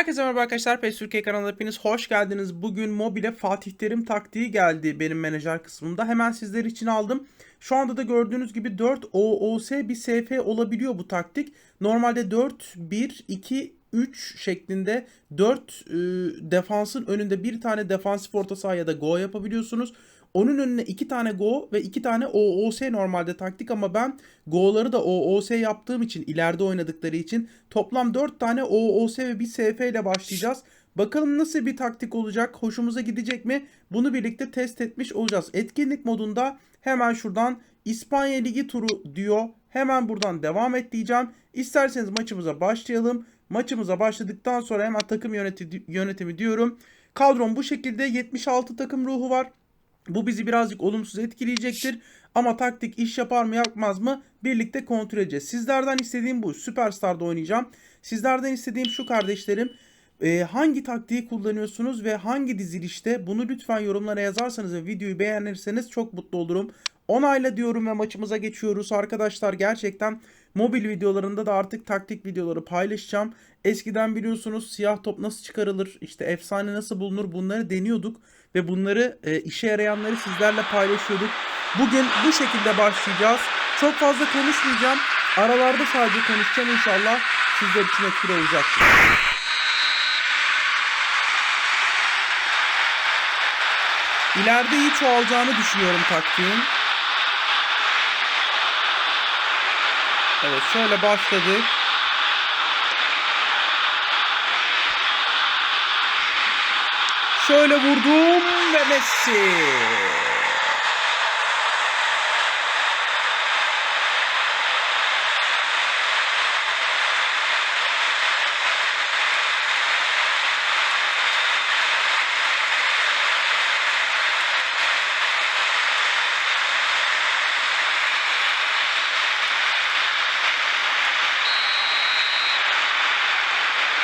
Herkese merhaba arkadaşlar. PES Türkiye kanalına hepiniz hoş geldiniz. Bugün mobile Fatih Terim taktiği geldi benim menajer kısmımda. Hemen sizler için aldım. Şu anda da gördüğünüz gibi 4 OOS bir SF olabiliyor bu taktik. Normalde 4 1 2 3 şeklinde 4 e, defansın önünde bir tane defansif orta saha ya da go yapabiliyorsunuz. Onun önüne iki tane go ve iki tane OOS normalde taktik ama ben go'ları da OOS yaptığım için ileride oynadıkları için toplam 4 tane OOS ve bir SF ile başlayacağız. Bakalım nasıl bir taktik olacak? Hoşumuza gidecek mi? Bunu birlikte test etmiş olacağız. Etkinlik modunda hemen şuradan İspanya Ligi turu diyor. Hemen buradan devam et diyeceğim. İsterseniz maçımıza başlayalım. Maçımıza başladıktan sonra hemen takım yöneti, yönetimi diyorum. Kadrom bu şekilde 76 takım ruhu var. Bu bizi birazcık olumsuz etkileyecektir. Ama taktik iş yapar mı yapmaz mı birlikte kontrol edeceğiz. Sizlerden istediğim bu. Süperstar'da oynayacağım. Sizlerden istediğim şu kardeşlerim. e, hangi taktiği kullanıyorsunuz ve hangi dizilişte bunu lütfen yorumlara yazarsanız ve videoyu beğenirseniz çok mutlu olurum. Onayla diyorum ve maçımıza geçiyoruz. Arkadaşlar gerçekten mobil videolarında da artık taktik videoları paylaşacağım. Eskiden biliyorsunuz siyah top nasıl çıkarılır, işte efsane nasıl bulunur bunları deniyorduk ve bunları e, işe yarayanları sizlerle paylaşıyorduk. Bugün bu şekilde başlayacağız. Çok fazla konuşmayacağım. Aralarda sadece konuşacağım inşallah. Sizler için etkili olacaktır. İleride iyi çoğalacağını düşünüyorum taktiğin. Evet şöyle başladık. Şöyle vurdum ve Messi.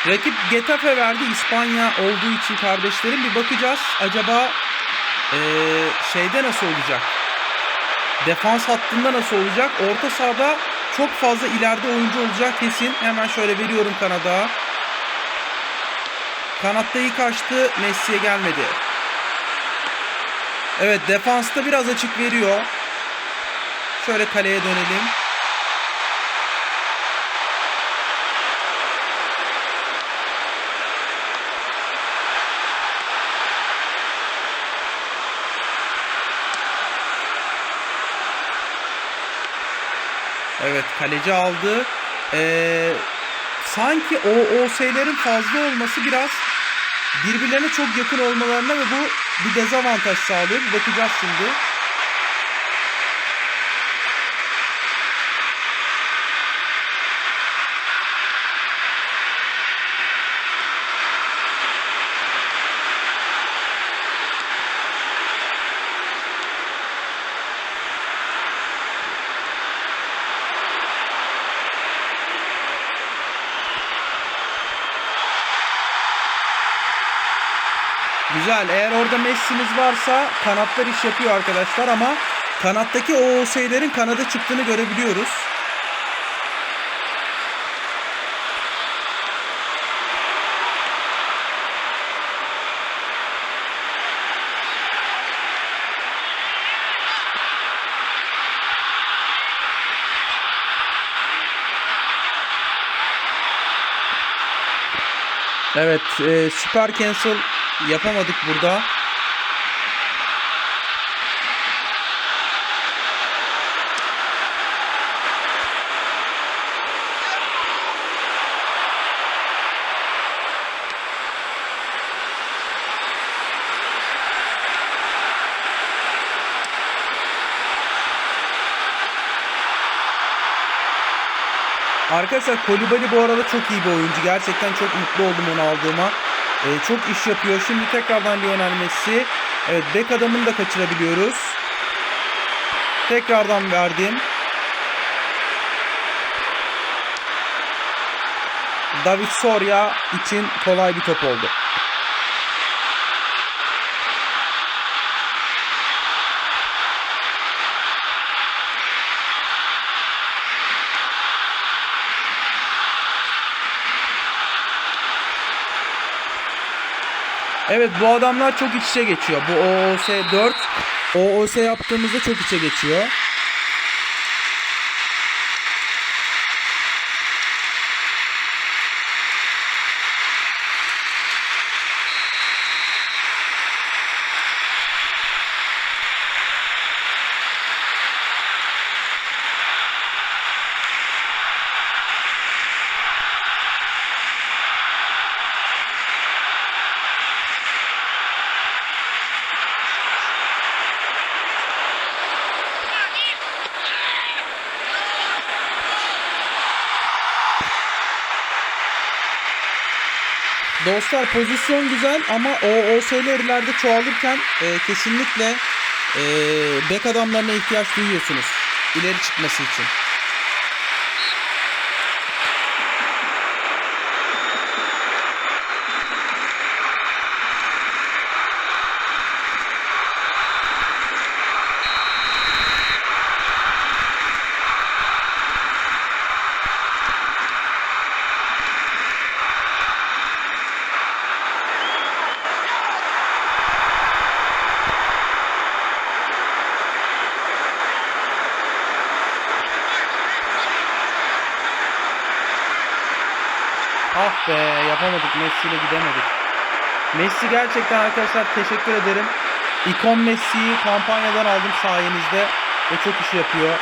Rakip Getafe verdi İspanya olduğu için kardeşlerim. Bir bakacağız acaba eee, şeyde nasıl olacak? Defans hattında nasıl olacak? Orta sahada çok fazla ileride oyuncu olacak kesin. Hemen şöyle veriyorum kanada. Kanatta iyi kaçtı. Messi'ye gelmedi. Evet defansta biraz açık veriyor. Şöyle kaleye dönelim. Evet kaleci aldı. Ee, sanki o OS'lerin fazla olması biraz birbirlerine çok yakın olmalarına ve bu bir dezavantaj sağlıyor. Bir bakacağız şimdi. Güzel. Eğer orada Messi'miz varsa kanatlar iş yapıyor arkadaşlar ama kanattaki o OS'lerin kanada çıktığını görebiliyoruz. Evet, e, süper cancel yapamadık burada. Arkadaşlar Kolibali bu arada çok iyi bir oyuncu. Gerçekten çok mutlu oldum onu aldığıma. Ee, çok iş yapıyor. Şimdi tekrardan Lionel Messi. Evet bek adamını da kaçırabiliyoruz. Tekrardan verdim. David Soria için kolay bir top oldu. Evet bu adamlar çok iç içe geçiyor. Bu OOS 4 OOS yaptığımızda çok içe geçiyor. Dostlar pozisyon güzel ama o OS'ler ileride çoğalırken e, kesinlikle e, bek adamlarına ihtiyaç duyuyorsunuz. ileri çıkması için. Be yapamadık Messi ile gidemedik. Messi gerçekten arkadaşlar teşekkür ederim. İkon Messi'yi kampanyadan aldım sayenizde ve çok iş yapıyor.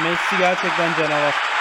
Messi gerçekten canavar.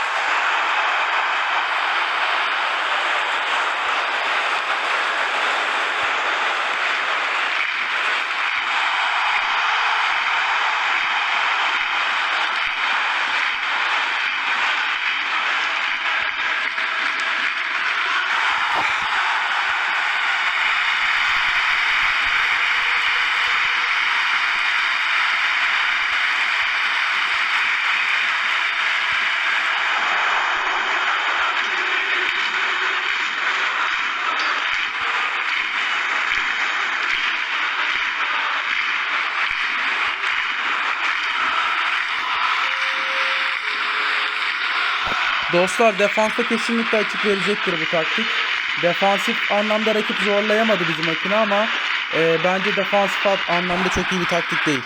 Dostlar defansa kesinlikle açık verecektir bu taktik. Defansif anlamda rakip zorlayamadı bizim makine ama e, bence defansif anlamda çok iyi bir taktik değil.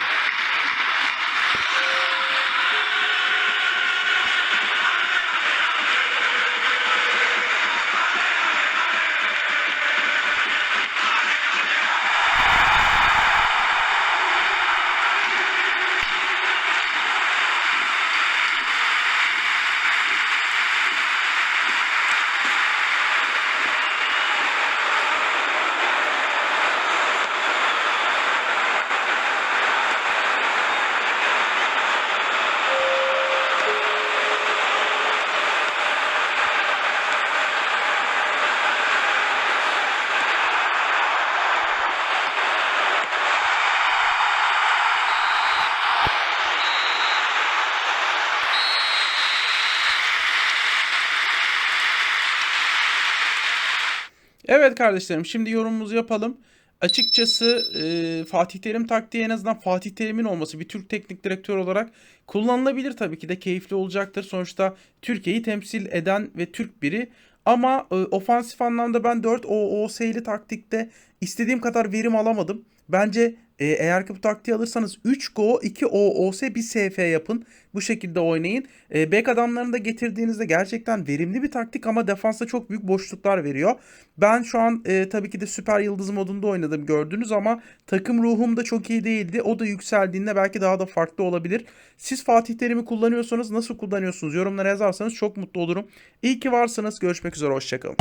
Evet kardeşlerim şimdi yorumumuzu yapalım. Açıkçası e, Fatih Terim taktiği en azından Fatih Terim'in olması bir Türk teknik direktör olarak kullanılabilir tabii ki de keyifli olacaktır. Sonuçta Türkiye'yi temsil eden ve Türk biri. Ama e, ofansif anlamda ben 4 OOS'li taktikte istediğim kadar verim alamadım. Bence e, eğer ki bu taktiği alırsanız 3 Go 2 OOS bir SF yapın. Bu şekilde oynayın. E, bek adamlarını da getirdiğinizde gerçekten verimli bir taktik ama defansta çok büyük boşluklar veriyor. Ben şu an e, tabii ki de süper yıldız modunda oynadım gördünüz ama takım ruhum da çok iyi değildi. O da yükseldiğinde belki daha da farklı olabilir. Siz Fatih Terim'i kullanıyorsanız nasıl kullanıyorsunuz yorumlara yazarsanız çok mutlu olurum. İyi ki varsınız. Görüşmek üzere. Hoşçakalın.